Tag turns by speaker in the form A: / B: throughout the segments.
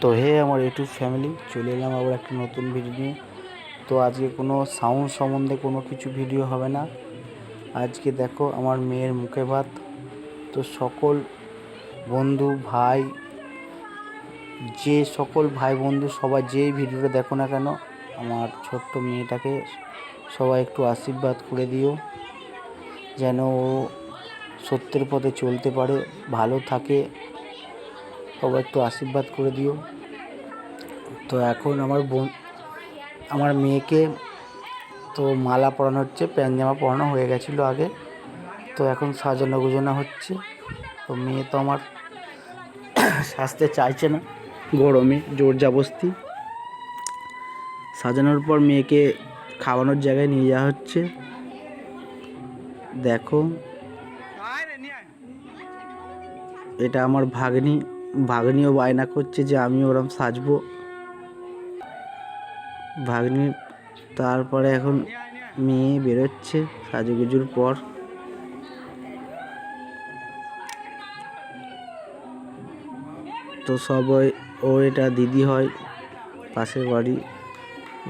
A: তো হে আমার YouTube family, চলে এলাম আবার একটা নতুন ভিডিও নিয়ে। তো আজকে কোনো সাউন্ড সম্বন্ধে কোনো কিছু ভিডিও হবে না। আজকে দেখো আমার মেয়ের মুখে ভাত। তো সকল বন্ধু, ভাই, যে সকল ভাই বন্ধু, সবাই যেই ভিডিওটা দেখো না কেন, আমার ছোট্ট মেয়েটাকে সবাই একটু আশীর্বাদ করে দিও। যেন ও সত্যের পথে চলতে পারে, ভালো থাকে। সবাই একটু আশীর্বাদ করে দিও। তো এখন আমার বোন, আমার মেয়েকে তো মালা পরানো হচ্ছে, প্যান্ট জামা পরানো হয়ে গেছিল আগে। তো এখন সাজানো গুজানো হচ্ছে। তো মেয়ে তো আমার সাজতে চাইছে না। গরমে জোর জাবস্তি সাজানোর পর মেয়েকে খাওয়ানোর জায়গায় নিয়ে যাওয়া হচ্ছে। দেখো, এটা আমার ভাগ্নি। ভাগ্নিও বায়না করছে যে আমি ওরম সাজবো। ভাগ্নি তারপরে এখন মেয়ে বেরোচ্ছে সাজুগুজুর পর। তো সবাই ও এটা দিদি হয়, পাশের বাড়ি।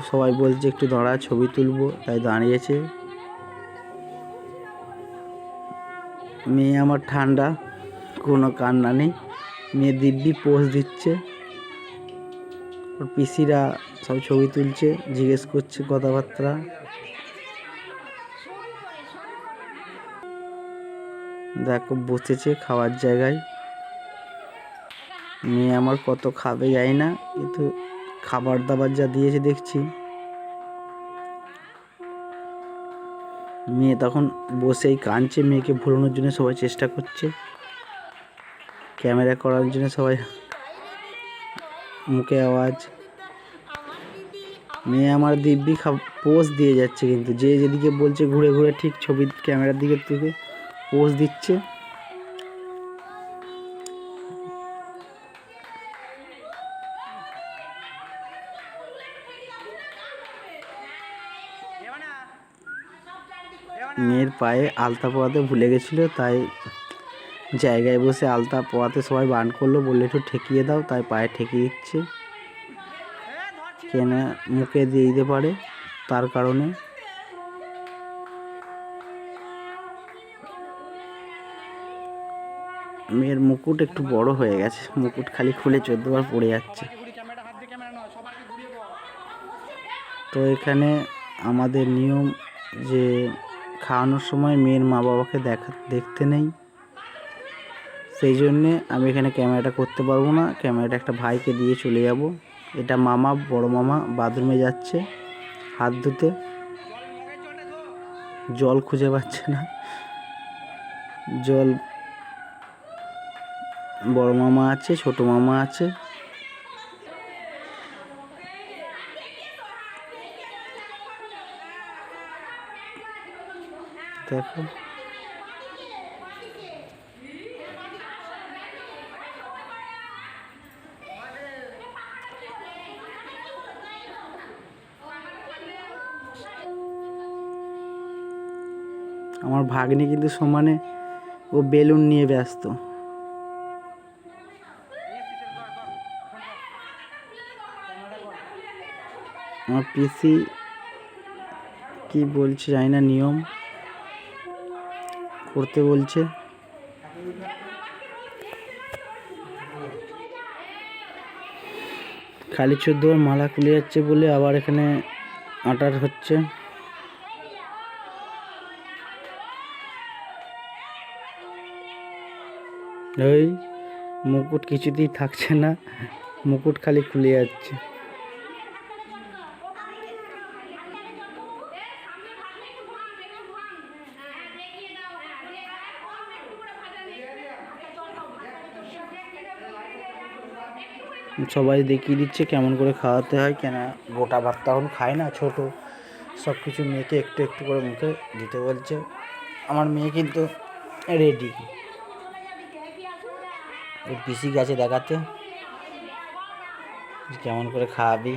A: সবাই বলছে একটু দাঁড়া, ছবি তুলবো, তাই দাঁড়িয়েছে। মেয়ে আমার ঠান্ডা, কোনো কান্না নেই। মেয়ে দিব্যি পোজ দিচ্ছে। ওর পিসিরা সব ছবি তুলছে, জিজ্ঞেস করছে কথাবার্তা। দেখো, বসেছে খাওয়ার জায়গায়। মেয়ে আমার কত খাবে যাই না, কিন্তু খাবার দাবার যা দিয়েছে দেখছি। মেয়ে তখন বসেই কাঁদছে, মেয়েকে ভুলানোর জন্য সবাই চেষ্টা করছে। ক্যামেরা করার জন্য সবাই মুখে আওয়াজ। মেয়ে আমার দিব্যি পোজ দিয়ে যাচ্ছে কিন্তু। যে যেদিকে বলছে ঘুরে ঘুরে ঠিক ছবি ক্যামেরার দিকে থেকে পোজ দিচ্ছে। মেয়ের পায়ে আলতা পরাতে ভুলে গেছিল, তাই জায়গায় বসে আলতা পরাতে সবাই বান করল, বললে, একটু ঠেকিয়ে দাও। তাই পায়ে ঠেকিয়ে দিচ্ছে। কেন মুখে দিয়ে দিতে পারে তার কারণে। মেয়ের মুকুট একটু বড় হয়ে গেছে। মুকুট খালি খুলে চোদ্দবার পড়ে যাচ্ছে। তো এখানে আমাদের নিয়ম যে, খাওয়ানোর সময় মেয়ের মা বাবাকে দেখা, দেখতে নেই। সেই জন্যে আমি এখানে ক্যামেরাটা করতে পারব না। ক্যামেরাটা একটা ভাইকে দিয়ে চলে যাব। এটা মামা, বড় মামা, বাথরুমে যাচ্ছে হাত ধুতে। জল খুঁজে পাচ্ছে না। জল বড় মামা আছে, ছোট মামা আছে। দেখো। আমার ভাগ্নি কিন্তু সমানে ও বেলুন নিয়ে ব্যস্ত। আমার পিসি কি বলছে জানি না, নিয়ম করতে বলছে। খালি চোদ্দ মালা খুলে যাচ্ছে বলে আবার এখানে আটার হচ্ছে। ওই মুকুট কিছুতেই থাকছে না। মুকুট খালি খুলে যাচ্ছে। সবাই দেখিয়ে দিচ্ছে কেমন করে খাওয়াতে হয়। কেন গোটা ভাত তখন খায় না, ছোট। সব কিছু মেয়েকে একটু একটু করে মুখে দিতে বলছে। আমার মেয়ে কিন্তু রেডি ওর পিসি গেছে দেখাতে। কেমন করে খাওয়াবি?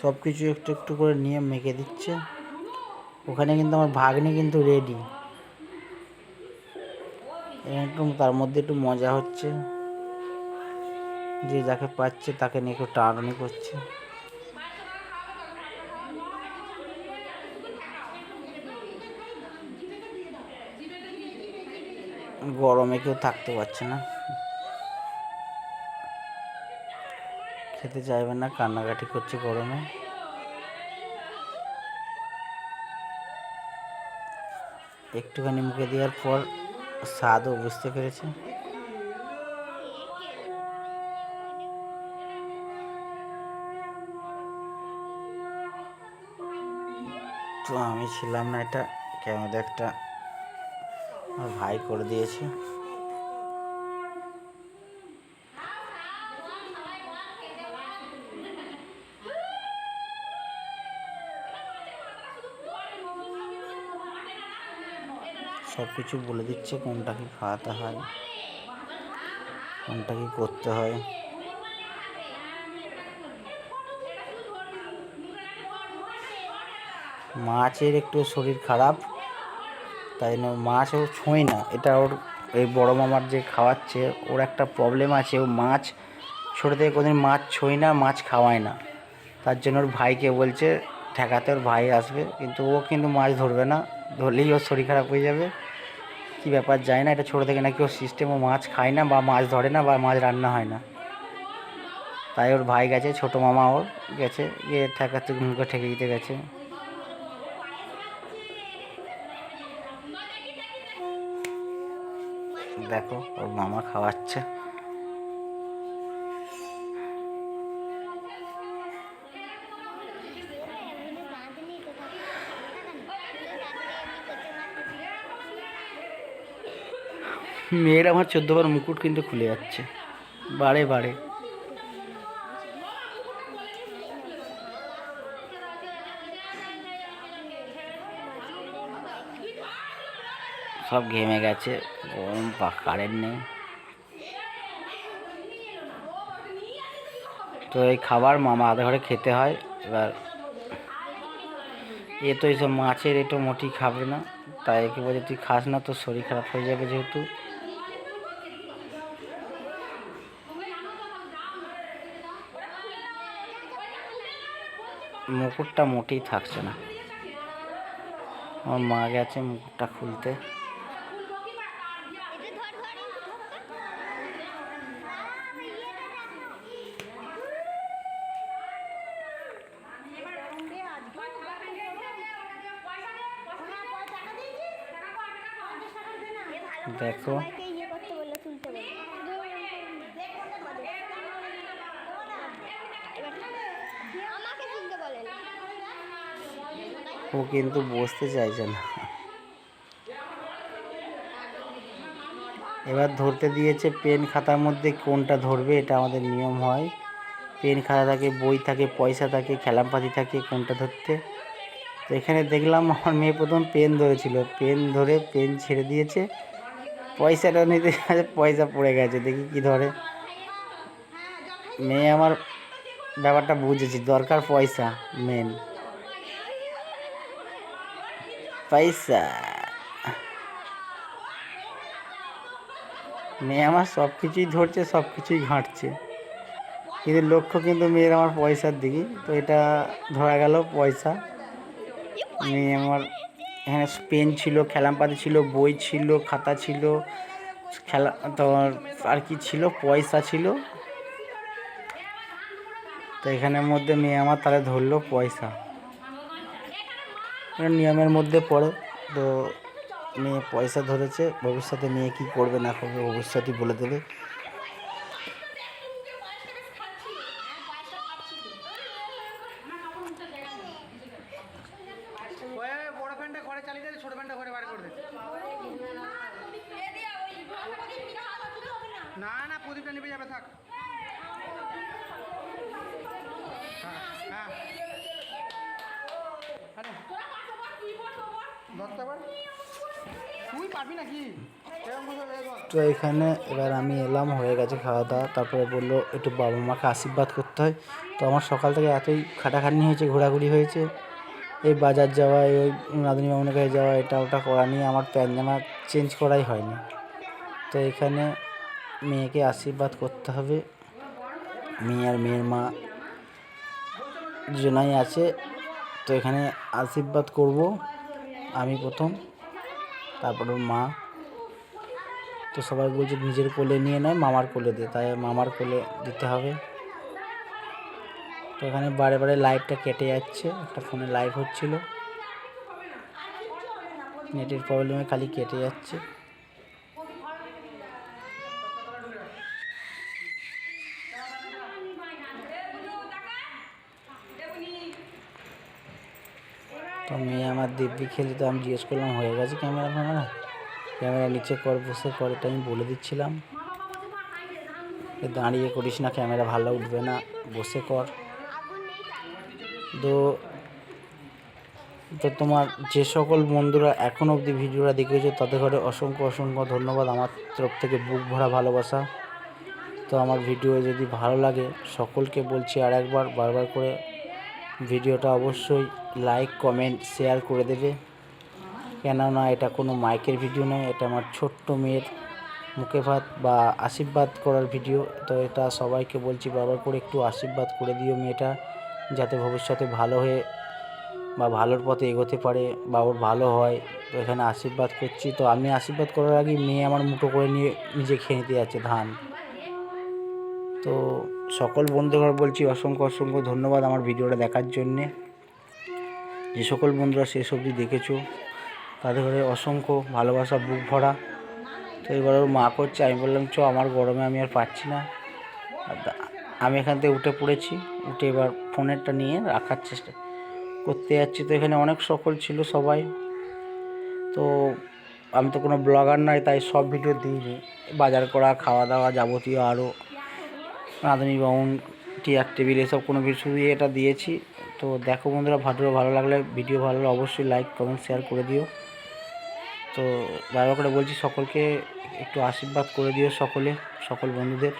A: সব কিছু একটু একটু করে নিয়ে মেখে দিচ্ছে। ওখানে কিন্তু আমার ভাগ্নে কিন্তু রেডি একটু তার মধ্যে একটু মজা হচ্ছে। যে যাকে পাচ্ছে তাকে নিয়ে একটু টানাটানি করছে। গরমে কেউ থাকতে পারছে না। খেতে চাইবে না, কান্নাকাটি করছে গরমে। একটুখানি মুখে দেওয়ার পর স্বাদও বুঝতে পেরেছে তো আমি ছিলাম না এটা কেমন একটা ভাই করে দিয়েছে। সব কিছু বলে দিচ্ছে কোনটা কি খাওয়াতে হয় কোনটা কি করতে হয়। মাছের একটু শরীর খারাপ, তাই জন্য মাছ ও ছোঁয় না। এটা ওর, এই বড় মামার যে খাওয়াচ্ছে, ওর একটা প্রবলেম আছে। ও মাছ ছোটো থেকে কোনোদিন মাছ ছোঁয় না, মাছ খাওয়ায় না। তার জন্য ওর ভাইকে বলছে, ঠেকাতে ওর ভাই আসবে। কিন্তু ও কিন্তু মাছ ধরবে না। ধরলেই ওর শরীর খারাপ হয়ে যাবে। কী ব্যাপার, যায় না এটা ছোটো থেকে, নাকি ওর সিস্টেম ও মাছ খায় না বা মাছ ধরে না বা মাছ রান্না হয় না। তাই ওর ভাই গেছে, ছোটো মামা ওর গেছে, গিয়ে ঠেকাতে মুখে ঠেকে দিতে গেছে। দেখো, ওর মামা খাওয়াচ্ছে। মেয়ের আমার চোদ্দবার মুকুট কিন্তু খুলে যাচ্ছে। বারে বারে। সব ঘেমে গেছে, গরম কারেন্ট নেই। তো এই খাবার মামা আধা ঘরে খেতে হয়, এবার এ তো এইসব মাছের এটো মোটেই খাবে না, তাই একে বলছে তুই খাস না, তোর শরীর খারাপ হয়ে যাবে যেহেতু। মুকুটটা মোটেই থাকছে না। আমার মা গেছে মুকুটটা খুলতে। দেখো
B: সবাইকে ইয়ে করতে বলল তুলতে বলল আমাকে তুলতে বলেন
A: ও কিন্তু বসতে চাইছে না। এবার ধরতে দিয়েছে পেন খাতার মধ্যে কোনটা ধরবে এটা আমাদের নিয়ম হয়। পেন খাতা থাকে, বই থাকে, পয়সা থাকে, খেলামপাতি থাকে, কোনটা ধরতে। তো এখানে দেখলাম আমার মেয়ে প্রথম পেন ধরেছিল। পেন ধরে পেন ছেড়ে দিয়েছে। পয়সাটা নিতে পয়সা পড়ে গেছে, দেখি কি ধরে। মেয়ে আমার ব্যাপারটা বুঝেছি, দরকার পয়সা মেন পয়সা। মেয়ে আমার সব কিছুই ধরছে সব কিছুই ঘাঁটছে। কিন্তু লক্ষ্য কিন্তু মেয়ের আমার পয়সার দিকে। তো এটা ধরা গেল পয়সা। মেয়ে আমার এখানে পেন ছিল, খেলামপাতি ছিল, বই ছিল, খাতা ছিল, খেলা তোমার আর কি ছিল, পয়সা ছিল। তো এখানের মধ্যে মেয়ে আমার তাহলে ধরলো পয়সা। এটা নিয়মের মধ্যে পড়ে। তো মেয়ে পয়সা ধরেছে, ভবিষ্যতে মেয়ে কী করবে না করবে ভবিষ্যতই বলে দেবে
C: ওই বড় ফ্যানটা ঘরে চালিয়ে দে ছোট ফ্যানটা ঘরে বার করে দে না না প্রদীপটা নিভে যাবে থাক হ্যাঁ হ্যাঁ আরে ধরতে পার তুই পারবি নাকি এরকম করে এ কর।
A: তো এখানে এবার আমি এলাম, হয়ে গেছে খাওয়া দাওয়া তারপরে বলল, একটু বাবা মাকে আশীর্বাদ করতে হয়। তো আমার সকাল থেকে এতই খাটাখাটনি হয়েছে, ঘোরাঘুরি হয়েছে। এই বাজার যাওয়া ওই নাদিনী মামুনের কাছে যাওয়া, এটা ওটা করা নিয়ে আমার প্যান্ট জামা চেঞ্জ করাই হয়নি। তো এখানে মেয়েকে আশীর্বাদ করতে হবে। মেয়ে আর মেয়ের মা দুজনাই আছে। তো এখানে আশীর্বাদ করব আমি প্রথম। তারপর ওর মা, তো সবাই বলছে নিজের কোলে নিয়ে নয় মামার কোলে দে। তাই মামার কোলে দিতে হবে। তো এখানে বারে বারে লাইভটা কেটে যাচ্ছে। একটা ফোনে লাইভ হচ্ছিল। নেটের প্রবলেমে খালি কেটে যাচ্ছে তো মেয়ে আমার দিব্যি খেলি তো আমি জিজ্ঞেস করলাম, হয়ে গেছে ক্যামেরা ফ্যামেরা ক্যামেরা নিচে কর, বসে কর, এটা আমি বলে দিচ্ছিলাম। দাঁড়িয়ে করিস না, ক্যামেরা ভালো উঠবে না, বসে কর। তো তো তোমার যে সকল বন্ধুরা এখনও অবধি ভিডিওটা দেখেছ, তাদের ঘরে অসংখ্য অসংখ্য ধন্যবাদ। আমার তরফ থেকে বুক ভরা ভালোবাসা। তো আমার ভিডিও যদি ভালো লাগে, সকলকে বলছি আর একবার বারবার করে ভিডিওটা অবশ্যই লাইক কমেন্ট শেয়ার করে দেবে। কেননা এটা কোনো মাইকের ভিডিও নয়, এটা আমার ছোট্ট মেয়ের মুখে ভাত বা আশীর্বাদ করার ভিডিও তো এটা সবাইকে বলছি বারবার করে একটু আশীর্বাদ করে দিও মেয়েটা, যাতে ভবিষ্যতে ভালো হয়ে বা ভালোর পথে এগোতে পারে বা ওর ভালো হয়। তো এখানে আশীর্বাদ করছি। তো আমি আশীর্বাদ করার আগে মেয়ে আমার মুঠো করে নিয়ে নিজে খেয়ে নিতে যাচ্ছে ধান। তো সকল বন্ধুরা বলছি অসংখ্য অসংখ্য ধন্যবাদ আমার ভিডিওটা দেখার জন্যে। যে সকল বন্ধুরা শেষ অবধি দেখেছ, তাদের ঘরে অসংখ্য ভালোবাসা, বুক ভরা। তো এবার ওর মা করছে, আমি বললাম, চ, আমার গরমে আমি আর পাচ্ছি না। আমি এখান থেকে উঠে পড়েছি, উঠে এবার ফোনেরটা নিয়ে রাখার চেষ্টা করতে যাচ্ছি। তো এখানে অনেক সকল ছিল সবাই। তো আমি তো কোনো ব্লগার নাই তাই সব ভিডিও দিইনি। বাজার করা, খাওয়া দাওয়া যাবতীয় আরও রাঁধুনি বাউন টিয়ার টেবিল এসব কোনো কিছু দিয়ে এটা দিয়েছি। তো দেখো বন্ধুরা ভিডিও ভালো লাগলে ভিডিও ভালো লাগলে অবশ্যই লাইক কমেন্ট শেয়ার করে দিও। তো বারবার করে বলছি, সকলকে একটু আশীর্বাদ করে দিও সকলে, সকল বন্ধুদের।